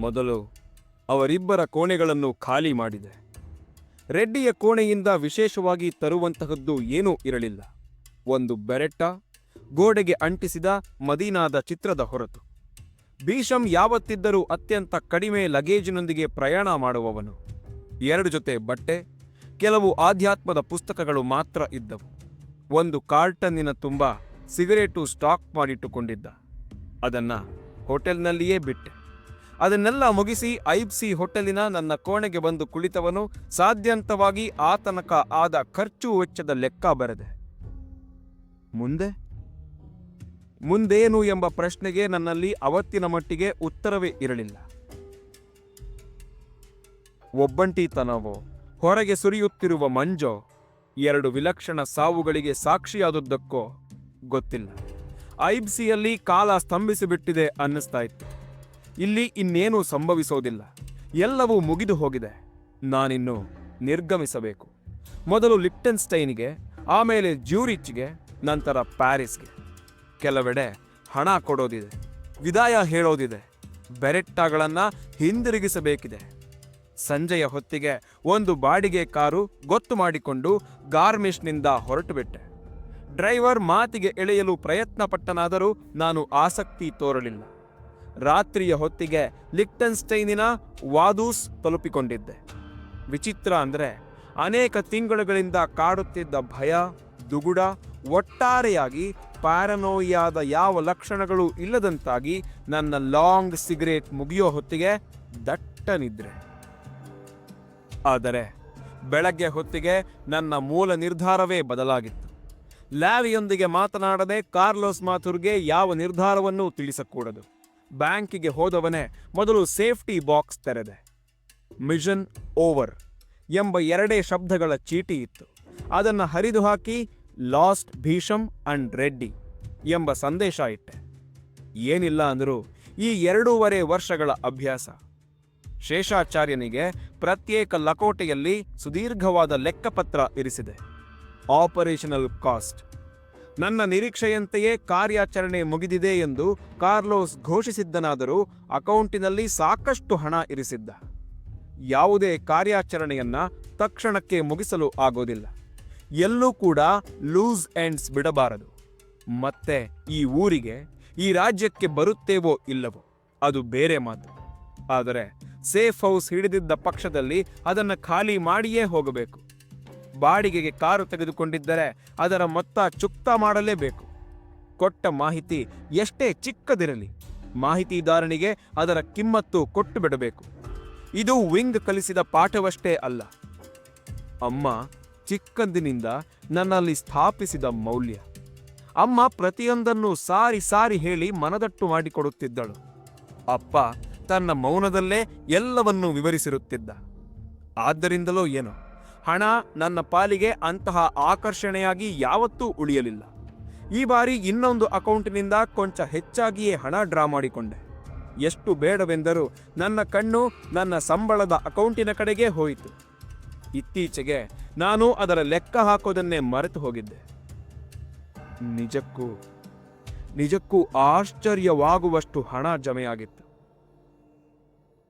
ಮೊದಲು ಅವರಿಬ್ಬರ ಕೋಣೆಗಳನ್ನು ಖಾಲಿ ಮಾಡಿದೆ. ರೆಡ್ಡಿಯ ಕೋಣೆಯಿಂದ ವಿಶೇಷವಾಗಿ ತರುವಂತಹದ್ದು ಏನೂ ಇರಲಿಲ್ಲ. ಒಂದು ಬೆರೆಟ್ಟ, ಗೋಡೆಗೆ ಅಂಟಿಸಿದ ಮದೀನಾದ ಚಿತ್ರದ ಹೊರತು. ಭೀಷಂ ಯಾವತ್ತಿದ್ದರೂ ಅತ್ಯಂತ ಕಡಿಮೆ ಲಗೇಜಿನೊಂದಿಗೆ ಪ್ರಯಾಣ ಮಾಡುವವನು. ಎರಡು ಜೊತೆ ಬಟ್ಟೆ, ಕೆಲವು ಆಧ್ಯಾತ್ಮದ ಪುಸ್ತಕಗಳು ಮಾತ್ರ ಇದ್ದವು. ಒಂದು ಕಾರ್ಟನ್ನಿನ ತುಂಬ ಸಿಗರೇಟು ಸ್ಟಾಕ್ ಮಾಡಿಟ್ಟುಕೊಂಡಿದ್ದ. ಅದನ್ನ ಹೋಟೆಲ್ನಲ್ಲಿಯೇ ಬಿಟ್ಟೆ. ಅದನ್ನೆಲ್ಲ ಮುಗಿಸಿ ಐಬ್ಸಿ ಹೋಟೆಲಿನ ನನ್ನ ಕೋಣೆಗೆ ಬಂದು ಕುಳಿತವನು ಸಾಧ್ಯಂತವಾಗಿ ಆತನಕ ಆದ ಖರ್ಚು ವೆಚ್ಚದ ಲೆಕ್ಕ ಬರೆದೆ. ಮುಂದೆ? ಮುಂದೇನು ಎಂಬ ಪ್ರಶ್ನೆಗೆ ನನ್ನಲ್ಲಿ ಅವತ್ತಿನ ಮಟ್ಟಿಗೆ ಉತ್ತರವೇ ಇರಲಿಲ್ಲ. ಒಬ್ಬಂಟಿತನವೋ ಹೊರಗೆ ಸುರಿಯುತ್ತಿರುವ ಮಂಜೋ ಎರಡು ವಿಲಕ್ಷಣ ಸಾವುಗಳಿಗೆ ಸಾಕ್ಷಿಯಾದದ್ದಕ್ಕೋ ಗೊತ್ತಿಲ್ಲ. ಐಬ್ಸಿಯಲ್ಲಿ ಕಾಲ ಸ್ತಂಭಿಸಿಬಿಟ್ಟಿದೆ ಅನ್ನಿಸ್ತಾ ಇತ್ತು. ಇಲ್ಲಿ ಇನ್ನೇನೂ ಸಂಭವಿಸೋದಿಲ್ಲ. ಎಲ್ಲವೂ ಮುಗಿದು ಹೋಗಿದೆ. ನಾನಿನ್ನು ನಿರ್ಗಮಿಸಬೇಕು. ಮೊದಲು ಲಿಪ್ಟನ್ಸ್ಟೈನ್ಗೆ, ಆಮೇಲೆ ಜ್ಯೂರಿಚ್ಗೆ, ನಂತರ ಪ್ಯಾರಿಸ್ಗೆ. ಕೆಲವೆಡೆ ಹಣ ಕೊಡೋದಿದೆ, ವಿದಾಯ ಹೇಳೋದಿದೆ. ಬೆರೆಟ್ಟಾಗಳನ್ನು ಹಿಂದಿರುಗಿಸಬೇಕಿದೆ. ಸಂಜೆಯ ಹೊತ್ತಿಗೆ ಒಂದು ಬಾಡಿಗೆ ಕಾರು ಗೊತ್ತು ಮಾಡಿಕೊಂಡು ಗಾರ್ಮಿಷ್ನಿಂದ ಹೊರಟುಬಿಟ್ಟೆ. ಡ್ರೈವರ್ ಮಾತಿಗೆ ಎಳೆಯಲು ಪ್ರಯತ್ನಪಟ್ಟನಾದರೂ ನಾನು ಆಸಕ್ತಿ ತೋರಲಿಲ್ಲ. ರಾತ್ರಿಯ ಹೊತ್ತಿಗೆ ಲಿಕ್ಟನ್ಸ್ಟೈನಿನ ವಾದೂಸ್ ತಲುಪಿಕೊಂಡಿದ್ದೆ. ವಿಚಿತ್ರ ಅಂದರೆ ಅನೇಕ ತಿಂಗಳುಗಳಿಂದ ಕಾಡುತ್ತಿದ್ದ ಭಯ, ದುಗುಡ, ಒಟ್ಟಾರೆಯಾಗಿ ಪ್ಯಾರನೋಯಾದ ಯಾವ ಲಕ್ಷಣಗಳು ಇಲ್ಲದಂತಾಗಿ ನನ್ನ ಲಾಂಗ್ ಸಿಗರೇಟ್ ಮುಗಿಯೋ ಹೊತ್ತಿಗೆ ದಟ್ಟ ನಿದ್ರೆ. ಆದರೆ ಬೆಳಗ್ಗೆ ಹೊತ್ತಿಗೆ ನನ್ನ ಮೂಲ ನಿರ್ಧಾರವೇ ಬದಲಾಗಿತ್ತು. ಲ್ಯಾವಿಯೊಂದಿಗೆ ಮಾತನಾಡದೆ ಕಾರ್ಲೋಸ್ ಮಾಥುರ್ಗೆ ಯಾವ ನಿರ್ಧಾರವನ್ನೂ ತಿಳಿಸಕೂಡದು. ಬ್ಯಾಂಕಿಗೆ ಹೋದವನೇ ಮೊದಲು ಸೇಫ್ಟಿ ಬಾಕ್ಸ್ ತೆರೆದೆ. ಮಿಷನ್ ಓವರ್ ಎಂಬ ಎರಡೇ ಶಬ್ದಗಳ ಚೀಟಿ ಇತ್ತು. ಅದನ್ನು ಹರಿದು ಹಾಕಿ, ಲಾಸ್ಟ್ ಭೀಷಮ್ ಅಂಡ್ ರೆಡ್ಡಿ ಎಂಬ ಸಂದೇಶ ಇಟ್ಟೆ. ಏನಿಲ್ಲ ಅಂದರೂ ಈ ಎರಡೂವರೆ ವರ್ಷಗಳ ಅಭ್ಯಾಸ. ಶೇಷಾಚಾರ್ಯನಿಗೆ ಪ್ರತ್ಯೇಕ ಲಕೋಟೆಯಲ್ಲಿ ಸುದೀರ್ಘವಾದ ಲೆಕ್ಕಪತ್ರ ಇರಿಸಿದೆ. ಆಪರೇಷನಲ್ ಕಾಸ್ಟ್ ನನ್ನ ನಿರೀಕ್ಷೆಯಂತೆಯೇ ಕಾರ್ಯಾಚರಣೆ ಮುಗಿದಿದೆ ಎಂದು ಕಾರ್ಲೋಸ್ ಘೋಷಿಸಿದ್ದನಾದರೂ ಅಕೌಂಟಿನಲ್ಲಿ ಸಾಕಷ್ಟು ಹಣ ಇರಿಸಿದ್ದ. ಯಾವುದೇ ಕಾರ್ಯಾಚರಣೆಯನ್ನ ತಕ್ಷಣಕ್ಕೆ ಮುಗಿಸಲು ಆಗೋದಿಲ್ಲ. ಎಲ್ಲೂ ಕೂಡ ಲೂಸ್ ಎಂಡ್ಸ್ ಬಿಡಬಾರದು. ಮತ್ತೆ ಈ ಊರಿಗೆ, ಈ ರಾಜ್ಯಕ್ಕೆ ಬರುತ್ತೇವೋ ಇಲ್ಲವೋ, ಅದು ಬೇರೆ ಮಾತು. ಆದರೆ ಸೇಫ್ ಹೌಸ್ ಹಿಡಿದಿದ್ದ ಪಕ್ಷದಲ್ಲಿ ಅದನ್ನು ಖಾಲಿ ಮಾಡಿಯೇ ಹೋಗಬೇಕು. ಬಾಡಿಗೆಗೆ ಕಾರು ತೆಗೆದುಕೊಂಡಿದ್ದರೆ ಅದರ ಮೊತ್ತ ಚುಕ್ತ ಮಾಡಲೇಬೇಕು. ಕೊಟ್ಟ ಮಾಹಿತಿ ಎಷ್ಟೇ ಚಿಕ್ಕದಿರಲಿ, ಮಾಹಿತಿದಾರನಿಗೆ ಅದರ ಕಿಮ್ಮತ್ತು ಕೊಟ್ಟು ಬಿಡಬೇಕು ಇದು ವಿಂಗ್ ಕಲಿಸಿದ ಪಾಠವಷ್ಟೇ ಅಲ್ಲ. ಅಮ್ಮ ಚಿಕ್ಕಂದಿನಿಂದ ನನ್ನಲ್ಲಿ ಸ್ಥಾಪಿಸಿದ ಮೌಲ್ಯ. ಅಮ್ಮ ಪ್ರತಿಯೊಂದನ್ನು ಸಾರಿ ಸಾರಿ ಹೇಳಿ ಮನದಟ್ಟು ಮಾಡಿಕೊಡುತ್ತಿದ್ದಳು. ಅಪ್ಪ ತನ್ನ ಮೌನದಲ್ಲೇ ಎಲ್ಲವನ್ನೂ ವಿವರಿಸಿರುತ್ತಿದ್ದ. ಆದ್ದರಿಂದಲೋ ಏನೋ. ಹಣ ನನ್ನ ಪಾಲಿಗೆ ಅಂತಹ ಆಕರ್ಷಣೆಯಾಗಿ ಯಾವತ್ತೂ ಉಳಿಯಲಿಲ್ಲ. ಈ ಬಾರಿ ಇನ್ನೊಂದು ಅಕೌಂಟಿನಿಂದ ಕೊಂಚ ಹೆಚ್ಚಾಗಿಯೇ ಹಣ ಡ್ರಾ ಮಾಡಿಕೊಂಡೆ. ಎಷ್ಟು ಬೇಡವೆಂದರೂ ನನ್ನ ಕಣ್ಣು ನನ್ನ ಸಂಬಳದ ಅಕೌಂಟಿನ ಕಡೆಗೆ ಹೋಯಿತು. ಇತ್ತೀಚೆಗೆ ನಾನು ಅದರ ಲೆಕ್ಕ ಹಾಕೋದನ್ನೇ ಮರೆತು ಹೋಗಿದ್ದೆ. ನಿಜಕ್ಕೂ ನಿಜಕ್ಕೂ ಆಶ್ಚರ್ಯವಾಗುವಷ್ಟು ಹಣ ಜಮೆಯಾಗಿತ್ತು.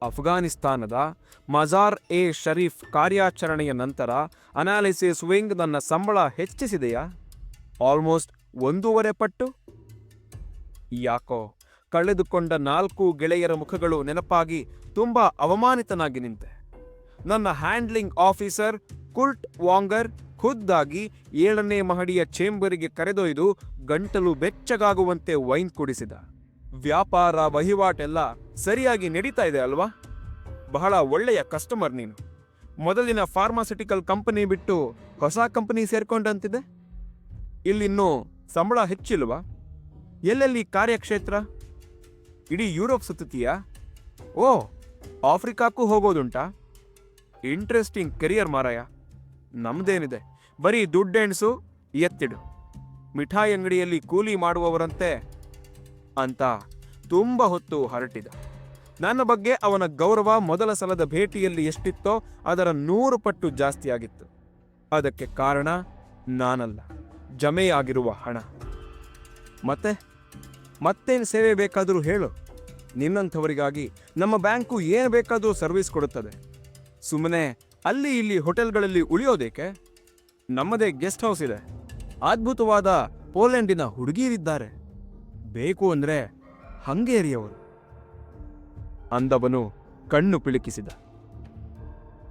ಅಫ್ಘಾನಿಸ್ತಾನದ ಮಜಾರ್ ಎ ಶರೀಫ್ ಕಾರ್ಯಾಚರಣೆಯ ನಂತರ ಅನಾಲಿಸಿಸ್ ವಿಂಗ್ ನನ್ನ ಸಂಬಳ ಹೆಚ್ಚಿಸಿದೆಯಾ? ಆಲ್ಮೋಸ್ಟ್ ಒಂದೂವರೆ ಪಟ್ಟು? ಯಾಕೋ, ಕಳೆದುಕೊಂಡ ನಾಲ್ಕು ಗೆಳೆಯರ ಮುಖಗಳು ನೆನಪಾಗಿ ತುಂಬ ಅವಮಾನಿತನಾಗಿ ನಿಂತೆ. ನನ್ನ ಹ್ಯಾಂಡ್ಲಿಂಗ್ ಆಫೀಸರ್ ಕುಲ್ಟ್ ವಾಂಗರ್ ಖುದ್ದಾಗಿ ಏಳನೇ ಮಹಡಿಯ ಚೇಂಬರಿಗೆ ಕರೆದೊಯ್ದು ಗಂಟಲು ಬೆಚ್ಚಗಾಗುವಂತೆ ವೈನ್ ಕುಡಿಸಿದ. ವ್ಯಾಪಾರ ವಹಿವಾಟೆಲ್ಲ ಸರಿಯಾಗಿ ನಡೀತಾ ಇದೆ ಅಲ್ವಾ? ಬಹಳ ಒಳ್ಳೆಯ ಕಸ್ಟಮರ್ ನೀನು. ಮೊದಲಿನ ಫಾರ್ಮಾಸ್ಯುಟಿಕಲ್ ಕಂಪನಿ ಬಿಟ್ಟು ಹೊಸ ಕಂಪನಿ ಸೇರ್ಕೊಂಡಂತಿದೆ ಇಲ್ಲಿನ್ನೂ ಸಂಬಳ ಹೆಚ್ಚಿಲ್ವಾ? ಎಲ್ಲೆಲ್ಲಿ ಕಾರ್ಯಕ್ಷೇತ್ರ? ಇಡೀ ಯುರೋಪ್ ಸುತ್ತುತ್ತೀಯಾ? ಓ, ಆಫ್ರಿಕಾಕ್ಕೂ ಹೋಗೋದುಂಟಾ? ಇಂಟ್ರೆಸ್ಟಿಂಗ್ ಕೆರಿಯರ್ ಮಾರಾಯ. ನಮ್ದೇನಿದೆ? ಬರೀ ದುಡ್ಡೆಣ್ಸು ಎತ್ತಿಡು. ಮಿಠಾಯಿ ಅಂಗಡಿಯಲ್ಲಿ ಕೂಲಿ ಮಾಡುವವರಂತೆ ಅಂತ ತುಂಬ ಹೊತ್ತು ಹರಟಿದ. ನನ್ನ ಬಗ್ಗೆ ಅವನ ಗೌರವ ಮೊದಲ ಸಲದ ಭೇಟಿಯಲ್ಲಿ ಎಷ್ಟಿತ್ತೋ ಅದರ ನೂರು ಪಟ್ಟು ಜಾಸ್ತಿಯಾಗಿತ್ತು. ಅದಕ್ಕೆ ಕಾರಣ ನಾನಲ್ಲ, ಜಮೆಯಾಗಿರುವ ಹಣ. ಮತ್ತೆ, ಮತ್ತೇನು ಸೇವೆ ಬೇಕಾದರೂ ಹೇಳು. ನಿನ್ನಂಥವರಿಗಾಗಿ ನಮ್ಮ ಬ್ಯಾಂಕು ಏನು ಬೇಕಾದರೂ ಸರ್ವಿಸ್ ಕೊಡುತ್ತದೆ. ಸುಮ್ಮನೆ ಅಲ್ಲಿ ಇಲ್ಲಿ ಹೋಟೆಲ್ಗಳಲ್ಲಿ ಉಳಿಯೋದೇಕೆ? ನಮ್ಮದೇ ಗೆಸ್ಟ್ ಹೌಸ್ ಇದೆ. ಅದ್ಭುತವಾದ ಪೋಲೆಂಡಿನ ಹುಡುಗಿಯರಿದ್ದಾರೆ ಬೇಕು ಅಂದ್ರೆ ಹಂಗೇರಿಯವರು ಅಂದವನು ಕಣ್ಣು ಪಿಳುಕಿಸಿದ.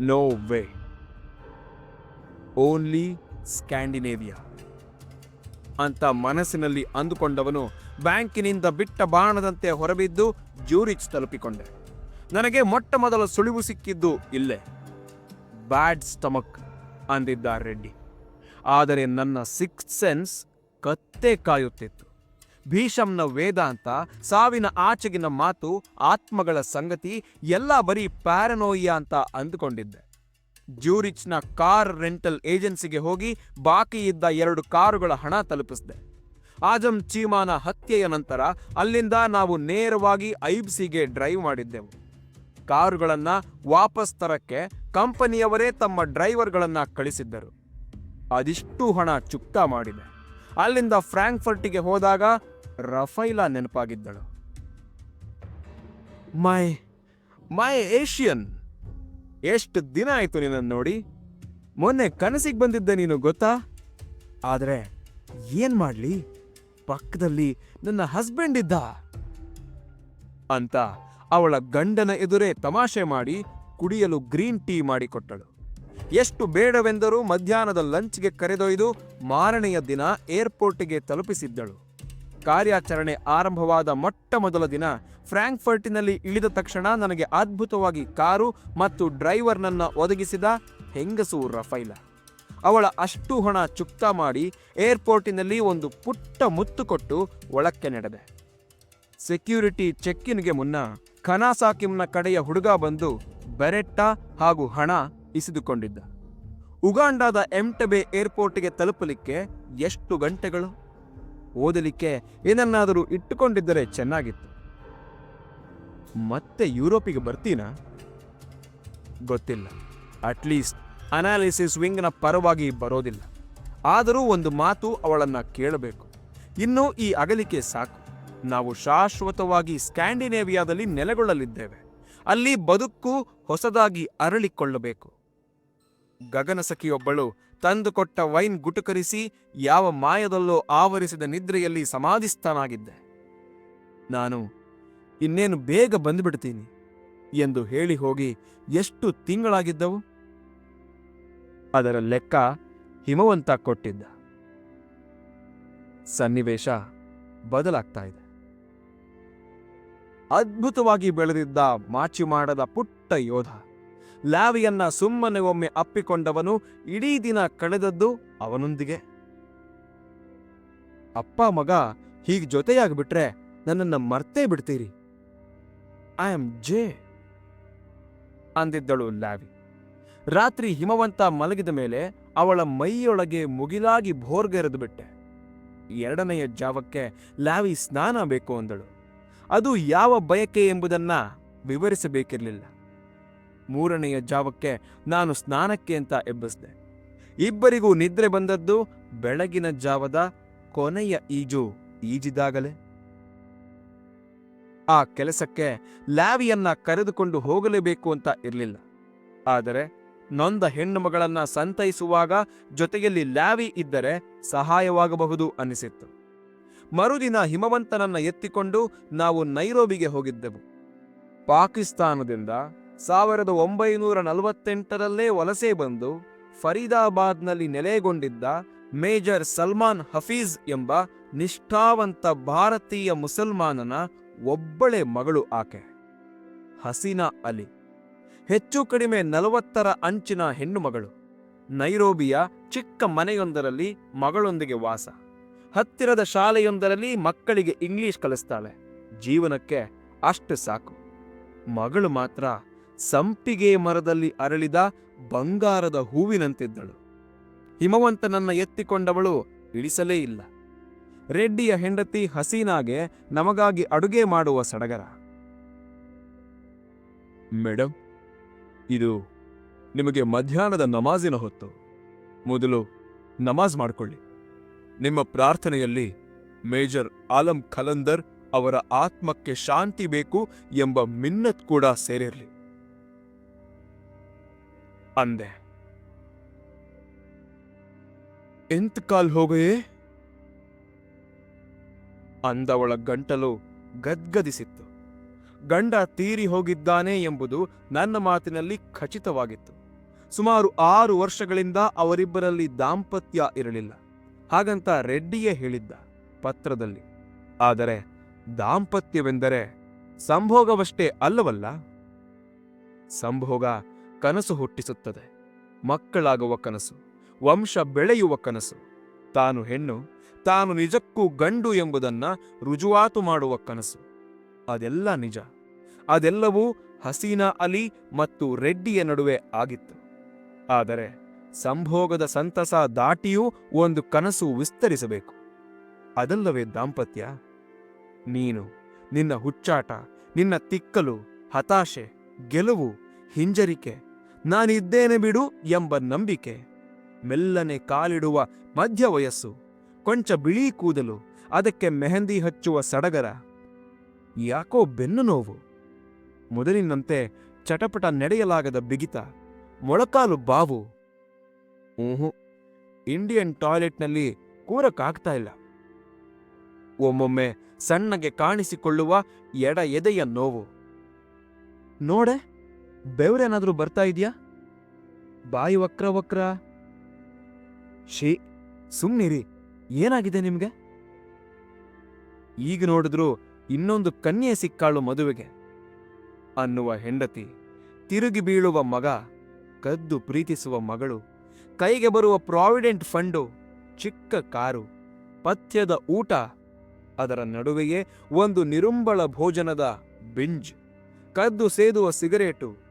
ನೋ ವೇ ಓನ್ಲಿ ಸ್ಕ್ಯಾಂಡಿನೇವಿಯಾ ಅಂತ ಮನಸ್ಸಿನಲ್ಲಿ ಅಂದುಕೊಂಡವನು ಬ್ಯಾಂಕಿನಿಂದ ಬಿಟ್ಟ ಬಾಣದಂತೆ ಹೊರಬಿದ್ದು ಜ್ಯೂರಿಚ್ ತಲುಪಿಕೊಂಡೆ. ನನಗೆ ಮೊಟ್ಟ ಮೊದಲ ಸುಳಿವು ಸಿಕ್ಕಿದ್ದು ಇಲ್ಲೇ. ಬ್ಯಾಡ್ ಸ್ಟಮಕ್ ಅಂದಿದ್ದ ರೆಡ್ಡಿ. ಆದರೆ ನನ್ನ ಸಿಕ್ಸ್ ಸೆನ್ಸ್ ಕತ್ತೆ ಕಾಯುತ್ತಿತ್ತು. ಭೀಷಂನ ವೇದಾಂತ ಸಾವಿನ ಆಚೆಗಿನ ಮಾತು, ಆತ್ಮಗಳ ಸಂಗತಿ, ಎಲ್ಲ ಬರೀ ಪ್ಯಾರನೋಯಿಯಾ ಅಂತ ಅಂದುಕೊಂಡಿದ್ದೆ. ಜ್ಯೂರಿಚ್ನ ಕಾರ್ ರೆಂಟಲ್ ಏಜೆನ್ಸಿಗೆ ಹೋಗಿ ಬಾಕಿ ಇದ್ದ ಎರಡು ಕಾರುಗಳ ಹಣ ತಲುಪಿಸಿದೆ. ಆಜಂ ಚೀಮಾನ ಹತ್ಯೆಯ ನಂತರ ಅಲ್ಲಿಂದ ನಾವು ನೇರವಾಗಿ ಐಬ್ಸಿಗೆ ಡ್ರೈವ್ ಮಾಡಿದ್ದೆವು. ಕಾರುಗಳನ್ನು ವಾಪಸ್ ತರಕ್ಕೆ ಕಂಪನಿಯವರೇ ತಮ್ಮ ಡ್ರೈವರ್ಗಳನ್ನು ಕಳಿಸಿದ್ದರು. ಅದಿಷ್ಟು ಹಣ ಚುಕ್ತಾ ಮಾಡಿದೆ. ಅಲ್ಲಿಂದ ಫ್ರಾಂಕ್ಫರ್ಟಿಗೆ ಹೋದಾಗ ರಫೈಲಾ ನೆನಪಾಗಿದ್ದಳು. ಮೈ ಮೈ ಏಷಿಯನ್ ಎಷ್ಟು ದಿನ ಆಯ್ತು ನಿನ್ನನ್ನು ನೋಡಿ? ಮೊನ್ನೆ ಕನಸಿಗೆ ಬಂದಿದ್ದೆ ನೀನು ಗೊತ್ತಾ? ಆದರೆ ಏನು ಮಾಡ್ಲಿ? ಪಕ್ಕದಲ್ಲಿ ನನ್ನ ಹಸ್ಬೆಂಡ್ ಇದ್ದ. ಅಂತ ಅವಳ ಗಂಡನ ಎದುರೇ ತಮಾಷೆ ಮಾಡಿ ಕುಡಿಯಲು ಗ್ರೀನ್ ಟೀ ಮಾಡಿಕೊಟ್ಟಳು ಎಷ್ಟು ಬೇಡವೆಂದರೂ ಮಧ್ಯಾಹ್ನದ ಲಂಚ್ಗೆ ಕರೆದೊಯ್ದು ಮಾರನೆಯ ದಿನ ಏರ್ಪೋರ್ಟಿಗೆ ತಲುಪಿಸಿದ್ದಳು. ಕಾರ್ಯಾಚರಣೆ ಆರಂಭವಾದ ಮೊಟ್ಟ ಮೊದಲ ದಿನ ಫ್ರಾಂಕ್ಫರ್ಟಿನಲ್ಲಿ ಇಳಿದ ತಕ್ಷಣ ನನಗೆ ಅದ್ಭುತವಾಗಿ ಕಾರು ಮತ್ತು ಡ್ರೈವರ್ನನ್ನು ಒದಗಿಸಿದ ಹೆಂಗಸು ರಫೈಲ. ಅವಳ ಅಷ್ಟು ಹಣ ಚುಕ್ತಾ ಮಾಡಿ ಏರ್ಪೋರ್ಟಿನಲ್ಲಿ ಒಂದು ಪುಟ್ಟ ಮುತ್ತು ಕೊಟ್ಟು ಒಳಕ್ಕೆ ನಡೆದೆ. ಸೆಕ್ಯೂರಿಟಿ ಚೆಕ್ಕಿನ್ಗೆ ಮುನ್ನ ಖನಾಸಾಕಿಮ್ನ ಕಡೆಯ ಹುಡುಗ ಬಂದು ಬೆರೆಟ್ಟ ಹಾಗೂ ಹಣ ಇಸಿದುಕೊಂಡಿದ್ದ. ಉಗಾಂಡಾದ ಎಂಟಬೆ ಏರ್ಪೋರ್ಟ್ಗೆ ತಲುಪಲಿಕ್ಕೆ ಎಷ್ಟು ಗಂಟೆಗಳು? ಓದಲಿಕ್ಕೆ ಏನನ್ನಾದರೂ ಇಟ್ಟುಕೊಂಡಿದ್ದರೆ ಚೆನ್ನಾಗಿತ್ತು. ಮತ್ತೆ ಯುರೋಪಿಗೆ ಬರ್ತೀನಾ? ಗೊತ್ತಿಲ್ಲ. ಅಟ್ಲೀಸ್ಟ್ ಅನಾಲಿಸಿಸ್ ವಿಂಗ್ನ ಪರವಾಗಿ ಬರೋದಿಲ್ಲ. ಆದರೂ ಒಂದು ಮಾತು ಅವಳನ್ನ ಕೇಳಬೇಕು. ಇನ್ನು ಈ ಅಗಲಿಕೆ ಸಾಕು. ನಾವು ಶಾಶ್ವತವಾಗಿ ಸ್ಕ್ಯಾಂಡಿನೇವಿಯಾದಲ್ಲಿ ನೆಲೆಗೊಳ್ಳಲಿದ್ದೇವೆ. ಅಲ್ಲಿ ಬದುಕು ಹೊಸದಾಗಿ ಅರಳಿಕೊಳ್ಳಬೇಕು. ಗಗನಸಖಿಯೊಬ್ಬಳು ತಂದುಕೊಟ್ಟ ವೈನ್ ಗುಟುಕರಿಸಿ ಯಾವ ಮಾಯದಲ್ಲೋ ಆವರಿಸಿದ ನಿದ್ರೆಯಲ್ಲಿ ಸಮಾಧಿಸ್ಥನಾಗಿದ್ದೆ. ನಾನು, ಇನ್ನೇನು ಬೇಗ ಬಂದುಬಿಡ್ತೀನಿ ಎಂದು ಹೇಳಿ ಹೋಗಿ ಎಷ್ಟು ತಿಂಗಳಾಗಿದ್ದವು? ಅದರ ಲೆಕ್ಕ ಹಿಮವಂತ ಕೊಟ್ಟಿದ್ದ. ಸನ್ನಿವೇಶ ಬದಲಾಗ್ತಾ ಇದೆ. ಅದ್ಭುತವಾಗಿ ಬೆಳೆದಿದ್ದ ಮಾಚಿ ಮಾಡದ ಪುಟ್ಟ ಯೋಧ. ಲ್ಯಾವಿಯನ್ನ ಸುಮ್ಮನೆ ಒಮ್ಮೆ ಅಪ್ಪಿಕೊಂಡವನು ಇಡೀ ದಿನ ಕಳೆದದ್ದು ಅವನೊಂದಿಗೆ. ಅಪ್ಪ ಮಗ, ಹೀಗೆ ಜೊತೆಯಾಗ್ಬಿಟ್ರೆ ನನ್ನನ್ನು ಮರ್ತೇ ಬಿಡ್ತೀರಿ. ಐ ಆಮ್ ಜೆ ಅಂದಿದ್ದಳು ಲ್ಯಾವಿ ರಾತ್ರಿ ಹಿಮವಂತ ಮಲಗಿದ ಮೇಲೆ ಅವಳ ಮೈಯೊಳಗೆ ಮುಗಿಲಾಗಿ ಭೋರ್ಗೆರೆದು ಬಿಟ್ಟೆ. ಎರಡನೆಯ ಜಾವಕ್ಕೆ ಲ್ಯಾವಿ ಸ್ನಾನ ಬೇಕು ಅಂದಳು. ಅದು ಯಾವ ಬಯಕೆ ಎಂಬುದನ್ನ ವಿವರಿಸಬೇಕಿರಲಿಲ್ಲ. ಮೂರನೆಯ ಜಾವಕ್ಕೆ ನಾನು ಸ್ನಾನಕ್ಕೆ ಅಂತ ಎಬ್ಬಿಸಿದೆ. ಇಬ್ಬರಿಗೂ ನಿದ್ರೆ ಬಂದದ್ದು ಬೆಳಗಿನ ಜಾವದ ಕೊನೆಯ ಈಜು ಈಜಿದಾಗಲೇ. ಆ ಕೆಲಸಕ್ಕೆ ಲ್ಯಾವಿಯನ್ನ ಕರೆದುಕೊಂಡು ಹೋಗಲೇಬೇಕು ಅಂತ ಇರಲಿಲ್ಲ. ಆದರೆ ನೊಂದ ಹೆಣ್ಣು ಮಗಳನ್ನ ಸಂತೈಸುವಾಗ ಜೊತೆಯಲ್ಲಿ ಲ್ಯಾವಿ ಇದ್ದರೆ ಸಹಾಯವಾಗಬಹುದು ಅನಿಸಿತ್ತು. ಮರುದಿನ ಹಿಮವಂತನನ್ನ ಎತ್ತಿಕೊಂಡು ನಾವು ನೈರೋಬಿಗೆ ಹೋಗಿದ್ದೆವು. ಪಾಕಿಸ್ತಾನದಿಂದ ಸಾವಿರದ ಒಂಬೈನೂರ ನಲವತ್ತೆಂಟರಲ್ಲೇ ವಲಸೆ ಬಂದು ಫರೀದಾಬಾದ್ನಲ್ಲಿ ನೆಲೆಗೊಂಡಿದ್ದ ಮೇಜರ್ ಸಲ್ಮಾನ್ ಹಫೀಜ್ ಎಂಬ ನಿಷ್ಠಾವಂತ ಭಾರತೀಯ ಮುಸಲ್ಮಾನನ ಒಬ್ಬಳೆ ಮಗಳು ಆಕೆ, ಹಸೀನಾ ಅಲಿ. ಹೆಚ್ಚು ಕಡಿಮೆ ನಲವತ್ತರ ಅಂಚಿನ ಹೆಣ್ಣು ಮಗಳು ನೈರೋಬಿಯ ಚಿಕ್ಕ ಮನೆಯೊಂದರಲ್ಲಿ ಮಗಳೊಂದಿಗೆ ವಾಸ. ಹತ್ತಿರದ ಶಾಲೆಯೊಂದರಲ್ಲಿ ಮಕ್ಕಳಿಗೆ ಇಂಗ್ಲಿಷ್ ಕಲಿಸ್ತಾಳೆ. ಜೀವನಕ್ಕೆ ಅಷ್ಟು ಸಾಕು. ಮಗಳು ಮಾತ್ರ ಸಂಪಿಗೆ ಮರದಲ್ಲಿ ಅರಳಿದ ಬಂಗಾರದ ಹೂವಿನಂತಿದ್ದಳು. ಹಿಮವಂತನನ್ನ ಎತ್ತಿಕೊಂಡವಳು ಇಳಿಸಲೇ ಇಲ್ಲ. ರೆಡ್ಡಿಯ ಹೆಂಡತಿ ಹಸೀನಾಗೆ ನಮಗಾಗಿ ಅಡುಗೆ ಮಾಡುವ ಸಡಗರ. ಮೇಡಮ್ ಇದು ನಿಮಗೆ ಮಧ್ಯಾಹ್ನದ ನಮಾಜಿನ ಹೊತ್ತು. ಮೊದಲು ನಮಾಜ್ ಮಾಡಿಕೊಳ್ಳಿ. ನಿಮ್ಮ ಪ್ರಾರ್ಥನೆಯಲ್ಲಿ ಮೇಜರ್ ಆಲಂ ಖಲಂದರ್ ಅವರ ಆತ್ಮಕ್ಕೆ ಶಾಂತಿ ಬೇಕು ಎಂಬ ಮಿನ್ನತ್ ಕೂಡ ಸೇರಿರಲಿ. ಅಂದೆ. ಎಂತ ಕಾಲ್ ಹೋಗಯೇ? ಅಂದವಳ ಗಂಟಲು ಗದ್ಗದಿಸಿತ್ತು. ಗಂಡ ತೀರಿ ಹೋಗಿದ್ದಾನೆ ಎಂಬುದು ನನ್ನ ಮಾತಿನಲ್ಲಿ ಖಚಿತವಾಗಿತ್ತು. ಸುಮಾರು ಆರು ವರ್ಷಗಳಿಂದ ಅವರಿಬ್ಬರಲ್ಲಿ ದಾಂಪತ್ಯ ಇರಲಿಲ್ಲ. ಹಾಗಂತ ರೆಡ್ಡಿಯೇ ಹೇಳಿದ್ದ ಪತ್ರದಲ್ಲಿ. ಆದರೆ ದಾಂಪತ್ಯವೆಂದರೆ ಸಂಭೋಗವಷ್ಟೇ ಅಲ್ಲವಲ್ಲ? ಸಂಭೋಗ ಕನಸು ಹುಟ್ಟಿಸುತ್ತದೆ. ಮಕ್ಕಳಾಗುವ ಕನಸು, ವಂಶ ಬೆಳೆಯುವ ಕನಸು. ತಾನು ಹೆಣ್ಣು, ತಾನು ನಿಜಕ್ಕೂ ಗಂಡು ಎಂಬುದನ್ನ ರುಜುವಾತು ಮಾಡುವ ಕನಸು. ಅದೆಲ್ಲ ನಿಜ. ಅದೆಲ್ಲವೂ ಹಸೀನಾ ಅಲಿ ಮತ್ತು ರೆಡ್ಡಿಯ ನಡುವೆ ಆಗಿತ್ತು. ಆದರೆ ಸಂಭೋಗದ ಸಂತಸ ದಾಟಿಯೂ ಒಂದು ಕನಸು ವಿಸ್ತರಿಸಬೇಕು. ಅದಲ್ಲವೇ ದಾಂಪತ್ಯ? ನೀನು, ನಿನ್ನ ಹುಚ್ಚಾಟ, ನಿನ್ನ ತಿಕ್ಕಲು, ಹತಾಶೆ, ಗೆಲುವು, ಹಿಂಜರಿಕೆ ನಾನಿದ್ದೇನೆ ಬಿಡು ಎಂಬ ನಂಬಿಕೆ. ಮೆಲ್ಲನೆ ಕಾಲಿಡುವ ಮಧ್ಯ ವಯಸ್ಸು. ಕೊಂಚ ಬಿಳಿ ಕೂದಲು, ಅದಕ್ಕೆ ಮೆಹಂದಿ ಹಚ್ಚುವ ಸಡಗರ. ಯಾಕೋ ಬೆನ್ನು ನೋವು. ಮೊದಲಿನಂತೆ ಚಟಪಟ ನಡೆಯಲಾಗದ ಬಿಗಿತ. ಮೊಳಕಾಲು ಬಾವು. ಊಹು ಇಂಡಿಯನ್ ಟಾಯ್ಲೆಟ್ನಲ್ಲಿ ಕೂರಕ್ಕಾಗ್ತಾ ಇಲ್ಲ. ಒಮ್ಮೊಮ್ಮೆ ಸಣ್ಣಗೆ ಕಾಣಿಸಿಕೊಳ್ಳುವ ಎಡ ಎದೆಯ ನೋವು. ನೋಡೆ ಬೆವರೇನಾದ್ರೂ ಬರ್ತಾ ಇದೆಯಾ? ಬಾಯಿ ವಕ್ರ ವಕ್ರ. ಶೀ ಸುಮ್ನಿರಿ. ಏನಾಗಿದೆ ನಿಮ್ಗೆ? ಈಗ ನೋಡಿದ್ರು ಇನ್ನೊಂದು ಕನ್ಯೆ ಸಿಕ್ಕಾಳು ಮದುವೆಗೆ. ಅನ್ನುವ ಹೆಂಡತಿ, ತಿರುಗಿ ಬೀಳುವ ಮಗ, ಕದ್ದು ಪ್ರೀತಿಸುವ ಮಗಳು, ಕೈಗೆ ಬರುವ ಪ್ರಾವಿಡೆಂಟ್ ಫಂಡು, ಚಿಕ್ಕ ಕಾರು, ಪಥ್ಯದ ಊಟ, ಅದರ ನಡುವೆಯೇ ಒಂದು ನಿರುಂಬಳ ಭೋಜನದ ಬಿಂಜ್, ಕದ್ದು ಸೇದುವ ಸಿಗರೇಟು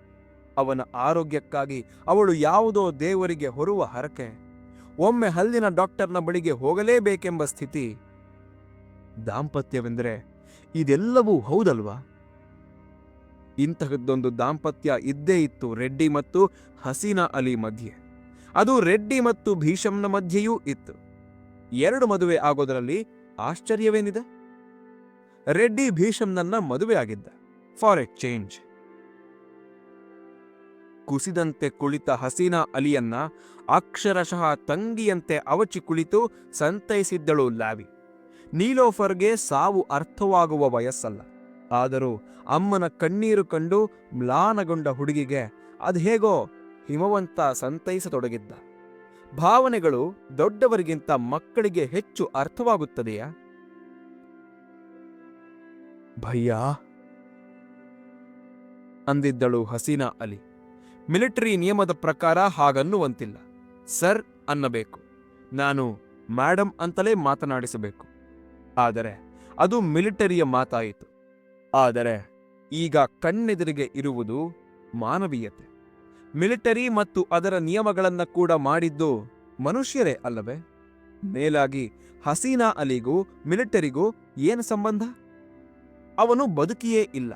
ಅವನ ಆರೋಗ್ಯಕ್ಕಾಗಿ ಅವಳು ಯಾವುದೋ ದೇವರಿಗೆ ಹೊರುವ ಹರಕೆ. ಒಮ್ಮೆ ಹಲ್ಲಿನ ಡಾಕ್ಟರ್ನ ಬಳಿಗೆ ಹೋಗಲೇಬೇಕೆಂಬ ಸ್ಥಿತಿ. ದಾಂಪತ್ಯವೆಂದರೆ ಇದೆಲ್ಲವೂ ಹೌದಲ್ವಾ? ಇಂತಹದ್ದೊಂದು ದಾಂಪತ್ಯ ಇದ್ದೇ ಇತ್ತು ರೆಡ್ಡಿ ಮತ್ತು ಹಸೀನಾ ಅಲಿ ಮಧ್ಯೆ. ಅದು ರೆಡ್ಡಿ ಮತ್ತು ಭೀಷಂನ ಮಧ್ಯೆಯೂ ಇತ್ತು. ಎರಡು ಮದುವೆ ಆಗೋದರಲ್ಲಿ ಆಶ್ಚರ್ಯವೇನಿದೆ? ರೆಡ್ಡಿ ಭೀಷಂನನ್ನ ಮದುವೆ ಆಗಿದ್ದ ಫಾರ್ ಎಕ್ಸ್ಚೇಂಜ್. ಚೇಂಜ್ ಕುಸಿದಂತೆ ಕುಳಿತ ಹಸೀನಾ ಅಲಿಯನ್ನ ಅಕ್ಷರಶಃ ತಂಗಿಯಂತೆ ಅವಚಿ ಕುಳಿತು ಸಂತೈಸಿದ್ದಳು ಲ್ಯಾವಿ ನೀಲೋಫರ್ಗೆ ಸಾವು ಅರ್ಥವಾಗುವ ವಯಸ್ಸಲ್ಲ. ಆದರೂ ಅಮ್ಮನ ಕಣ್ಣೀರು ಕಂಡು ಮ್ಲಾನಗೊಂಡ ಹುಡುಗಿಗೆ ಅದ್ಹೇಗೋ ಹಿಮವಂತ ಸಂತೈಸತೊಡಗಿದ್ದ. ಭಾವನೆಗಳು ದೊಡ್ಡವರಿಗಿಂತ ಮಕ್ಕಳಿಗೆ ಹೆಚ್ಚು ಅರ್ಥವಾಗುತ್ತದೆಯಾ? ಭಯ್ಯಾ! ಅಂದಿದ್ದಳು ಹಸೀನಾ ಅಲಿ. ಮಿಲಿಟರಿ ನಿಯಮದ ಪ್ರಕಾರ ಹಾಗನ್ನುವಂತಿಲ್ಲ. ಸರ್, ಅನ್ನಬೇಕು. ನಾನು ಮ್ಯಾಡಮ್ ಅಂತಲೇ ಮಾತನಾಡಿಸಬೇಕು. ಆದರೆ ಅದು ಮಿಲಿಟರಿಯ ಮಾತಾಯಿತು. ಆದರೆ ಈಗ ಕಣ್ಣೆದುರಿಗೆ ಇರುವುದು ಮಾನವೀಯತೆ. ಮಿಲಿಟರಿ ಮತ್ತು ಅದರ ನಿಯಮಗಳನ್ನು ಕೂಡ ಮಾಡಿದ್ದು ಮನುಷ್ಯರೇ ಅಲ್ಲವೇ? ಮೇಲಾಗಿ ಹಸೀನಾ ಅಲಿಗೂ ಮಿಲಿಟರಿಗೂ ಏನು ಸಂಬಂಧ? ಅವನು ಬದುಕಿಯೇ ಇಲ್ಲ.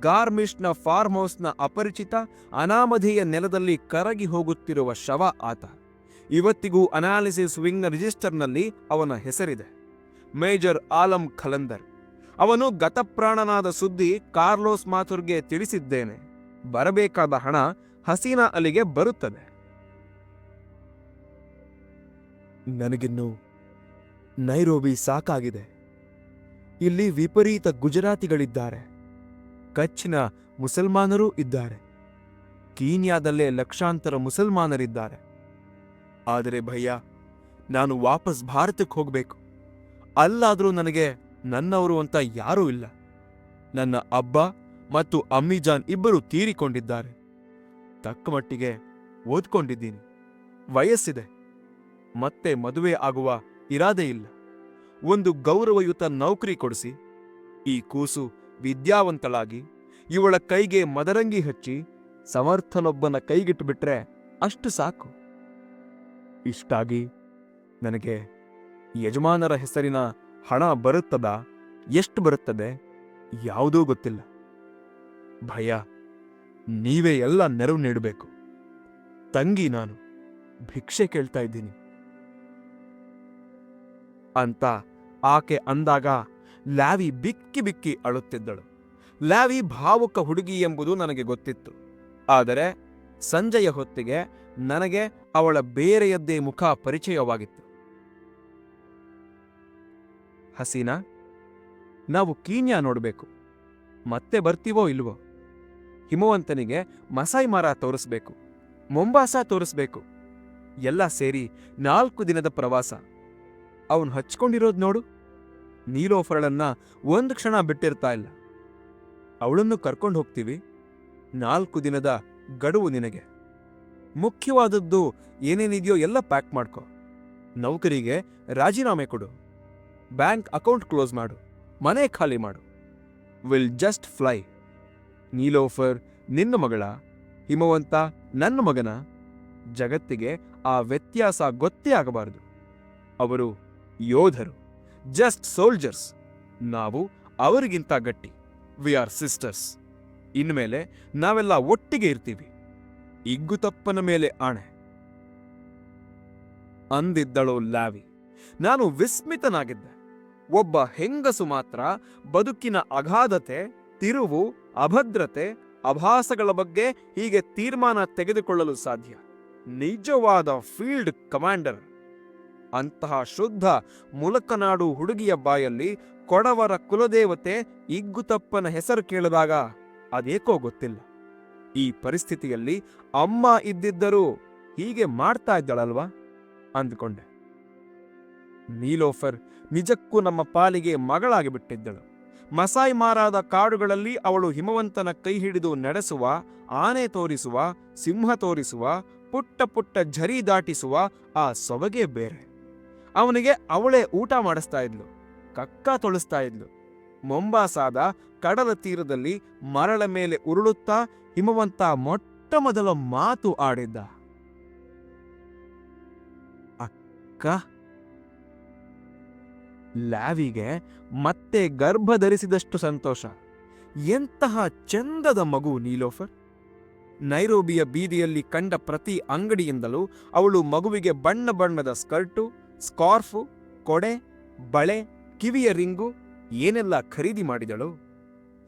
ಗಾರ್ಮಿಷ್ನ ಫಾರ್ಮ್ ಹೌಸ್ನ ಅಪರಿಚಿತ ಅನಾಮಧೇಯ ನೆಲದಲ್ಲಿ ಕರಗಿ ಹೋಗುತ್ತಿರುವ ಶವ ಆತ. ಇವತ್ತಿಗೂ ಅನಾಲಿಸಿಸ್ ವಿಂಗ್ ರಿಜಿಸ್ಟರ್ನಲ್ಲಿ ಅವನ ಹೆಸರಿದೆ. ಮೇಜರ್ ಆಲಂ ಖಲಂದರ್. ಅವನು ಗತಪ್ರಾಣನಾದ ಸುದ್ದಿ ಕಾರ್ಲೋಸ್ ಮಾಥುರ್ಗೆ ತಿಳಿಸಿದ್ದೇನೆ. ಬರಬೇಕಾದ ಹಣ ಹಸೀನಾ ಅಲಿಗೆ ಬರುತ್ತದೆ. ನನಗಿನ್ನು ನೈರೋಬಿ ಸಾಕಾಗಿದೆ. ಇಲ್ಲಿ ವಿಪರೀತ ಗುಜರಾತಿಗಳಿದ್ದಾರೆ. ಕಚ್ನ ಮುಸಲ್ಮಾನರೂ ಇದ್ದಾರೆ. ಕೀನ್ಯಾದಲ್ಲೇ ಲಕ್ಷಾಂತರ ಮುಸಲ್ಮಾನರಿದ್ದಾರೆ. ಆದರೆ ಭಯ್ಯ, ನಾನು ವಾಪಸ್ ಭಾರತಕ್ಕೆ ಹೋಗಬೇಕು. ಅಲ್ಲಾದರೂ ನನಗೆ ನನ್ನವರು ಅಂತ ಯಾರೂ ಇಲ್ಲ. ನನ್ನ ಅಬ್ಬ ಮತ್ತು ಅಮ್ಮಿಜಾನ್ ಇಬ್ಬರು ತೀರಿಕೊಂಡಿದ್ದಾರೆ. ತಕ್ಕ ಮಟ್ಟಿಗೆ ಓದ್ಕೊಂಡಿದ್ದೀನಿ. ವಯಸ್ಸಿದೆ. ಮತ್ತೆ ಮದುವೆ ಆಗುವ ಇರಾದೆ ಇಲ್ಲ. ಒಂದು ಗೌರವಯುತ ನೌಕರಿ ಕೊಡಿಸಿ. ಈ ಕೂಸು ವಿದ್ಯಾವಂತಳಾಗಿ ಇವಳ ಕೈಗೆ ಮದರಂಗಿ ಹಚ್ಚಿ ಸಮರ್ಥನೊಬ್ಬನ ಕೈಗಿಟ್ಟುಬಿಟ್ರೆ ಅಷ್ಟು ಸಾಕು. ಇಷ್ಟಾಗಿ ನನಗೆ ಯಜಮಾನರ ಹೆಸರಿನ ಹಣ ಬರುತ್ತದ, ಎಷ್ಟು ಬರುತ್ತದೆ ಯಾವುದೂ ಗೊತ್ತಿಲ್ಲ. ಭಯ, ನೀವೇ ಎಲ್ಲ ನೆರವು ನೀಡಬೇಕು. ತಂಗಿ ನಾನು, ಭಿಕ್ಷೆ ಕೇಳ್ತಾ ಇದ್ದೀನಿ. ಅಂತ ಆಕೆ ಅಂದಾಗ ಲ್ಯಾವಿ ಬಿಕ್ಕಿ ಬಿಕ್ಕಿ ಅಳುತ್ತಿದ್ದಳು. ಲ್ಯಾವಿ ಭಾವುಕ ಹುಡುಗಿ ಎಂಬುದು ನನಗೆ ಗೊತ್ತಿತ್ತು. ಆದರೆ ಸಂಜೆಯ ಹೊತ್ತಿಗೆ ನನಗೆ ಅವಳ ಬೇರೆಯದ್ದೇ ಮುಖ ಪರಿಚಯವಾಗಿತ್ತು. ಹಸೀನಾ, ನಾವು ಕೀನ್ಯಾ ನೋಡಬೇಕು. ಮತ್ತೆ ಬರ್ತೀವೋ ಇಲ್ವೋ? ಹಿಮವಂತನಿಗೆ ಮಸಾಯಿ ಮರ ತೋರಿಸ್ಬೇಕು. ಮೊಂಬಾಸ ತೋರಿಸ್ಬೇಕು. ಎಲ್ಲ ಸೇರಿ ನಾಲ್ಕು ದಿನದ ಪ್ರವಾಸ. ಅವನು ಹಚ್ಕೊಂಡಿರೋದು ನೋಡು. ನೀಲೋಫರ್ಳನ್ನ ಒಂದು ಕ್ಷಣ ಬಿಟ್ಟಿರ್ತಾ ಇಲ್ಲ. ಅವಳನ್ನು ಕರ್ಕೊಂಡು ಹೋಗ್ತೀವಿ. ನಾಲ್ಕು ದಿನದ ಗಡುವು ನಿನಗೆ. ಮುಖ್ಯವಾದದ್ದು ಏನೇನಿದೆಯೋ ಎಲ್ಲ ಪ್ಯಾಕ್ ಮಾಡ್ಕೊ. ನೌಕರಿಗೆ ರಾಜೀನಾಮೆ ಕೊಡು. ಬ್ಯಾಂಕ್ ಅಕೌಂಟ್ ಕ್ಲೋಸ್ ಮಾಡು. ಮನೆ ಖಾಲಿ ಮಾಡು. Will just fly. ನೀಲೋಫರ್, ನಿನ್ನ ಮಗಳ, ಹಿಮವಂತ, ನನ್ನ ಮಗನ ಜಗತ್ತಿಗೆ ಆ ವ್ಯತ್ಯಾಸ ಗೊತ್ತೇ ಆಗಬಾರದು. ಅವರು ಯೋಧರು. ಜಸ್ಟ್ ಸೋಲ್ಜರ್ಸ್ ನಾವು ಅವರಿಗಿಂತ ಗಟ್ಟಿ. ವಿ ಆರ್ ಸಿಸ್ಟರ್ಸ್ ಇನ್ಮೇಲೆ ನಾವೆಲ್ಲ ಒಟ್ಟಿಗೆ ಇರ್ತೀವಿ. ಇಗ್ಗುತಪ್ಪನ ಮೇಲೆ ಆಣೆ. ಅಂದಿದ್ದಳು ಲ್ಯಾವಿ ನಾನು ವಿಸ್ಮಿತನಾಗಿದ್ದೆ. ಒಬ್ಬ ಹೆಂಗಸು ಮಾತ್ರ ಬದುಕಿನ ಅಗಾಧತೆ, ತಿರುವು, ಅಭದ್ರತೆ, ಅಭಾಸಗಳ ಬಗ್ಗೆ ಹೀಗೆ ತೀರ್ಮಾನ ತೆಗೆದುಕೊಳ್ಳಲು ಸಾಧ್ಯ. ನಿಜವಾದ ಫೀಲ್ಡ್ ಕಮಾಂಡರ್. ಅಂತಹ ಶುದ್ಧ ಮುಲಕನಾಡು ಹುಡುಗಿಯ ಬಾಯಲ್ಲಿ ಕೊಡವರ ಕುಲದೇವತೆ ಇಗ್ಗುತಪ್ಪನ ಹೆಸರು ಕೇಳಿದಾಗ ಅದೇಕೋ ಗೊತ್ತಿಲ್ಲ. ಈ ಪರಿಸ್ಥಿತಿಯಲ್ಲಿ ಅಮ್ಮ ಇದ್ದಿದ್ದರೂ ಹೀಗೆ ಮಾಡ್ತಾ ಇದ್ದಾಳಲ್ವಾ? ಅಂದುಕೊಂಡೆ. ನೀಲೋಫರ್ ನಿಜಕ್ಕೂ ನಮ್ಮ ಪಾಲಿಗೆ ಮಗಳಾಗಿ ಬಿಟ್ಟಿದ್ದಳು. ಮಸಾಯಿ ಮಾರಾದ ಕಾಡುಗಳಲ್ಲಿ ಅವಳು ಹಿಮವಂತನ ಕೈ ಹಿಡಿದು ನಡೆಸುವ, ಆನೆ ತೋರಿಸುವ, ಸಿಂಹ ತೋರಿಸುವ, ಪುಟ್ಟ ಪುಟ್ಟ ಝರಿ ದಾಟಿಸುವ ಆ ಸೊಬಗೆ ಬೇರೆ. ಅವನಿಗೆ ಅವಳೇ ಊಟ ಮಾಡಿಸ್ತಾ ಇದ್ಲು, ಕಕ್ಕ ತೊಳಿಸ್ತಾ ಇದ್ಲು. ಮೊಂಬಾಸಾದ ಕಡಲ ತೀರದಲ್ಲಿ ಮರಳ ಮೇಲೆ ಉರುಳುತ್ತಾ ಹಿಮವಂತ ಮೊಟ್ಟ ಮೊದಲ ಮಾತು ಆಡಿದ್ದ. ಅಕ್ಕ! ಲ್ಯಾವಿಗೆ ಮತ್ತೆ ಗರ್ಭ ಧರಿಸಿದಷ್ಟು ಸಂತೋಷ. ಎಂತಹ ಚಂದದ ಮಗು ನೀಲೋಫರ್! ನೈರೋಬಿಯ ಬೀದಿಯಲ್ಲಿ ಕಂಡ ಪ್ರತಿ ಅಂಗಡಿಯಿಂದಲೂ ಅವಳು ಮಗುವಿಗೆ ಬಣ್ಣ ಬಣ್ಣದ ಸ್ಕರ್ಟು ಸ್ಕಾರ್ಫು, ಕೊಡೆ, ಬಳೆ, ಕಿವಿಯ ರಿಂಗು ಏನೆಲ್ಲ ಖರೀದಿ ಮಾಡಿದಳು?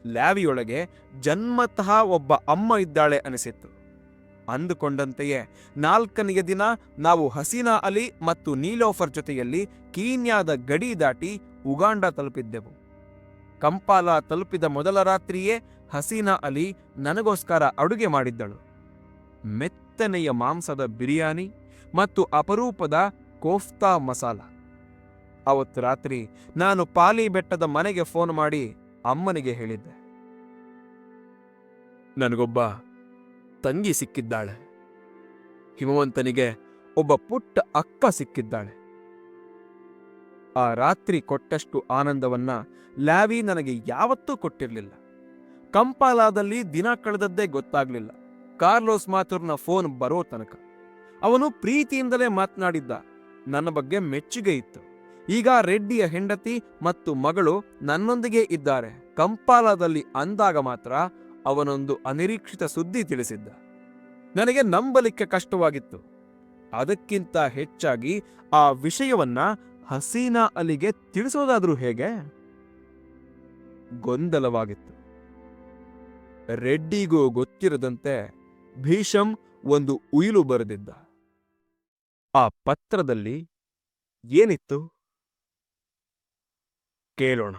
ಲ್ಯಾವಿಯೊಳಗೆ ಜನ್ಮತಃ ಒಬ್ಬ ಅಮ್ಮ ಇದ್ದಾಳೆ ಅನಿಸಿತ್ತು. ಅಂದುಕೊಂಡಂತೆಯೇ ನಾಲ್ಕನೆಯ ದಿನ ನಾವು ಹಸೀನಾ ಅಲಿ ಮತ್ತು ನೀಲೋಫರ್ ಜೊತೆಯಲ್ಲಿ ಕೀನ್ಯಾದ ಗಡಿ ದಾಟಿ ಉಗಾಂಡ ತಲುಪಿದ್ದೆವು. ಕಂಪಾಲ ತಲುಪಿದ ಮೊದಲ ರಾತ್ರಿಯೇ ಹಸೀನಾ ಅಲಿ ನನಗೋಸ್ಕರ ಅಡುಗೆ ಮಾಡಿದ್ದಳು. ಮೆತ್ತನೆಯ ಮಾಂಸದ ಬಿರಿಯಾನಿ ಮತ್ತು ಅಪರೂಪದ ಕೋಫ್ತಾ ಮಸಾಲ. ಅವತ್ತು ರಾತ್ರಿ ನಾನು ಪಾಲಿ ಬೆಟ್ಟದ ಮನೆಗೆ ಫೋನ್ ಮಾಡಿ ಅಮ್ಮನಿಗೆ ಹೇಳಿದ್ದೆ. ನನಗೊಬ್ಬ ತಂಗಿ ಸಿಕ್ಕಿದ್ದಾಳೆ. ಹಿಮವಂತನಿಗೆ ಒಬ್ಬ ಪುಟ್ಟ ಅಕ್ಕ ಸಿಕ್ಕಿದ್ದಾಳೆ. ಆ ರಾತ್ರಿ ಕೊಟ್ಟಷ್ಟು ಆನಂದವನ್ನ ಲ್ಯಾವಿ ನನಗೆ ಯಾವತ್ತೂ ಕೊಟ್ಟಿರಲಿಲ್ಲ. ಕಂಪಾಲಾದಲ್ಲಿ ದಿನ ಕಳೆದದ್ದೇ ಗೊತ್ತಾಗ್ಲಿಲ್ಲ. ಕಾರ್ಲೋಸ್ ಮಾಥುರ್ನ ಫೋನ್ ಬರೋ ತನಕ. ಅವನು ಪ್ರೀತಿಯಿಂದಲೇ ಮಾತನಾಡಿದ್ದ. ನನ್ನ ಬಗ್ಗೆ ಮೆಚ್ಚುಗೆ ಇತ್ತು. ಈಗ ರೆಡ್ಡಿಯ ಹೆಂಡತಿ ಮತ್ತು ಮಗಳು ನನ್ನೊಂದಿಗೆ ಇದ್ದಾರೆ. ಕಂಪಾಲದಲ್ಲಿ ಅಂದಾಗ ಮಾತ್ರ ಅವನೊಂದು ಅನಿರೀಕ್ಷಿತ ಸುದ್ದಿ ತಿಳಿಸಿದ್ದ. ನನಗೆ ನಂಬಲಿಕ್ಕೆ ಕಷ್ಟವಾಗಿತ್ತು. ಅದಕ್ಕಿಂತ ಹೆಚ್ಚಾಗಿ ಆ ವಿಷಯವನ್ನ ಹಸೀನಾ ಅಲಿಗೆ ತಿಳಿಸೋದಾದ್ರೂ ಹೇಗೆ? ಗೊಂದಲವಾಗಿತ್ತು. ರೆಡ್ಡಿಗೂ ಗೊತ್ತಿರದಂತೆ ಭೀಷಂ ಒಂದು ಉಯಿಲು ಬರೆದಿದ್ದ. ಆ ಪತ್ರದಲ್ಲಿ ಏನಿತ್ತು? ಕೇಳೋಣ.